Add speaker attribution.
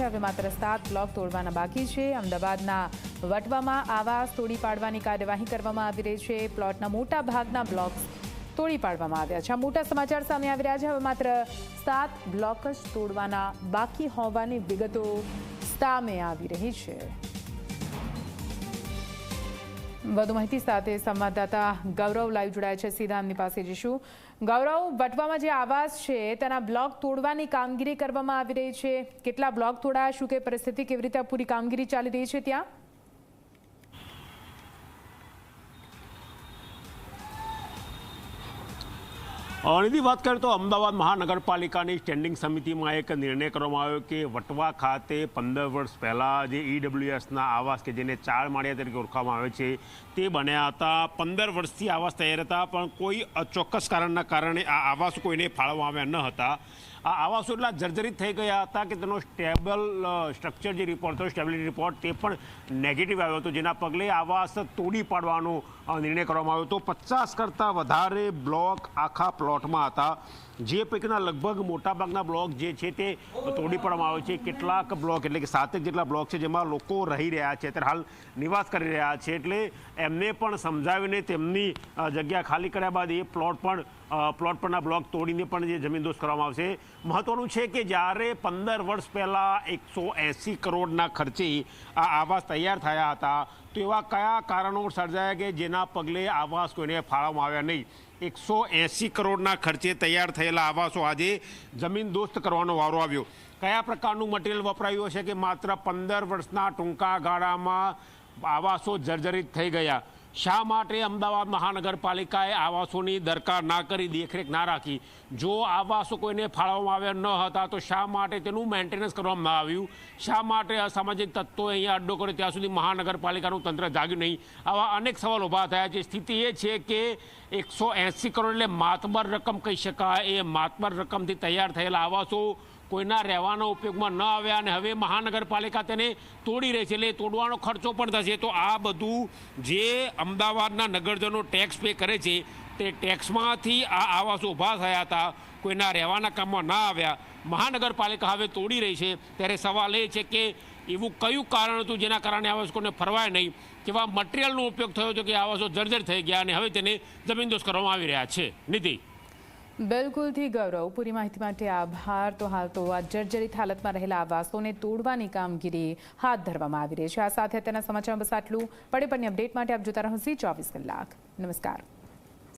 Speaker 1: હવે માત્ર સાત બ્લોક તોડવાના બાકી છે. અમદાવાદના વટવામાં આવાસ તોડી પાડવાની કાર્યવાહી કરવામાં આવી રહી છે. પ્લોટના મોટા ભાગના બ્લોક્સ તોડી પાડવામાં આવ્યા છે. આ મોટા સમાચાર સામે આવી રહ્યા છે. હવે માત્ર સાત બ્લોક જ તોડવાના બાકી હોવાની વિગતો સામે આવી રહી છે. વધુ માહિતી સાથે સંવાદદાતા ગૌરવ લાઈવ જોડાયા છે. સીધા એમની પાસે જઈશું. ગૌરવ, વટવામાં જે આવાસ છે, તેના બ્લોક તોડવાની કામગીરી કરવામાં આવી રહી છે. કેટલા બ્લોક તોડાયા? શું કે પરિસ્થિતિ? કેવી રીતે પૂરી કામગીરી ચાલી રહી છે ત્યાં?
Speaker 2: નિધિ વાત કરીએ તો અમદાવાદ મહાનગરપાલિકાની સ્ટેન્ડિંગ સમિતિમાં એક નિર્ણય કરવામાં આવ્યો કે વટવા ખાતે પંદર વર્ષ પહેલાં જે ઈડબ્લ્યુએસના આવાસ કે જેને ચાર માળિયા તરીકે ઓળખવામાં આવે છે, તે બન્યા હતા. પંદર વર્ષથી આવાસ તૈયાર હતા, પણ કોઈ ચોક્કસ કારણના કારણે આ આવાસ કોઈને ફાળવવામાં આવ્યા ન હતા. આ આવાસો એટલા જર્જરિત થઈ ગયા હતા કે તેનો સ્ટેબલ સ્ટ્રક્ચર જે રિપોર્ટ થયો સ્ટેબિલિટી રિપોર્ટ તે પણ નેગેટિવ આવ્યો હતો, જેના પગલે આવાસ તોડી પાડવાનો નિર્ણય કરવામાં આવ્યો હતો. પચાસ કરતાં વધારે બ્લોક આખા પ્લોટમાં હતા. જે પૈકીના લગભગ મોટાભાગના બ્લોક જે છે તે તોડી પાડવામાં આવે છે. કેટલાક બ્લોક એટલે કે સાતેક જેટલા બ્લોક છે જેમાં લોકો રહી રહ્યા છે. અત્યારે હાલ નિવાસ કરી રહ્યા છે. એટલે એમને પણ સમજાવીને તેમની જગ્યા ખાલી કર્યા બાદ એ પ્લોટ પણ પ્લોટ પરના બ્લોક તોડીને પણ જે જમીનદોસ્ત કરવામાં આવશે. મહત્વનું છે કે જ્યારે પંદર વર્ષ પહેલાં એકસો એંસી કરોડના ખર્ચે આ આવાસ તૈયાર થયા હતા, તો એવા કયા કારણો સર્જાયા કે જેના પગલે આવાસ કોઈને ફાળવવામાં આવ્યા નહીં? એકસો એંસી કરોડના ખર્ચે તૈયાર થયેલા આવાસો આજે જમીન દોસ્ત કરવાનો વારો આવ્યો. કયા પ્રકારનું મટીરિયલ વપરાયું હશે કે માત્ર પંદર વર્ષના ટૂંકા ગાળામાં આવાસો જર્જરિત થઈ ગયા? શા માટે અમદાવાદ મહાનગરપાલિકાએ આવાસોની દરકાર ના કરી, દેખરેખ ના રાખી? જો આવાસો કોઈને ફાળવવામાં આવ્યા ન હતા, તો શા માટે તેનું મેન્ટેનન્સ કરવામાં આવ્યું? શા માટે અસામાજિક તત્વો અહીંયા અડ્ડો કર્યો? ત્યાં સુધી મહાનગરપાલિકાનું તંત્ર જાગ્યું નહીં. આવા અનેક સવાલ ઊભા થયા છે. સ્થિતિ એ છે કે એકસો કરોડ એટલે માતબર રકમ કહી શકાય. એ માતબર રકમથી તૈયાર થયેલા આવાસો કોઈના રહેવાના ઉપયોગમાં ન આવ્યા અને હવે મહાનગરપાલિકા તેને તોડી રહી છે. એટલે તોડવાનો ખર્ચો પણ થશે. તો આ બધું જે અમદાવાદના નગરજનો ટેક્સ પે કરે છે, તે ટેક્સમાંથી આ આવાસો ઊભા થયા હતા. કોઈના રહેવાના કામમાં ના આવ્યા. મહાનગરપાલિકા હવે તોડી રહી છે. ત્યારે સવાલ એ છે કે એવું કયું કારણ હતું જેના કારણે આવાસકોને ફરવાય નહીં? કેવા મટીરિયલનો ઉપયોગ થયો હતો કે આવાસો જર્જર થઈ ગયા અને હવે તેને જમીનદોસ્ત કરવામાં આવી રહ્યા છે? નીતિ.
Speaker 1: બિલકુલથી ગૌરવ. પૂરી માહિતી માટે આભાર. તો હાલ તો આ જર્જરિત હાલતમાં રહેલા આવાસોને તોડવાની કામગીરી હાથ ધરવામાં આવી રહી છે. આ સાથે અત્યારના સમાચાર બસ આટલું. પડે પણની અપડેટ માટે આપ જોતા રહો સી ચોવીસ કલાક. નમસ્કાર.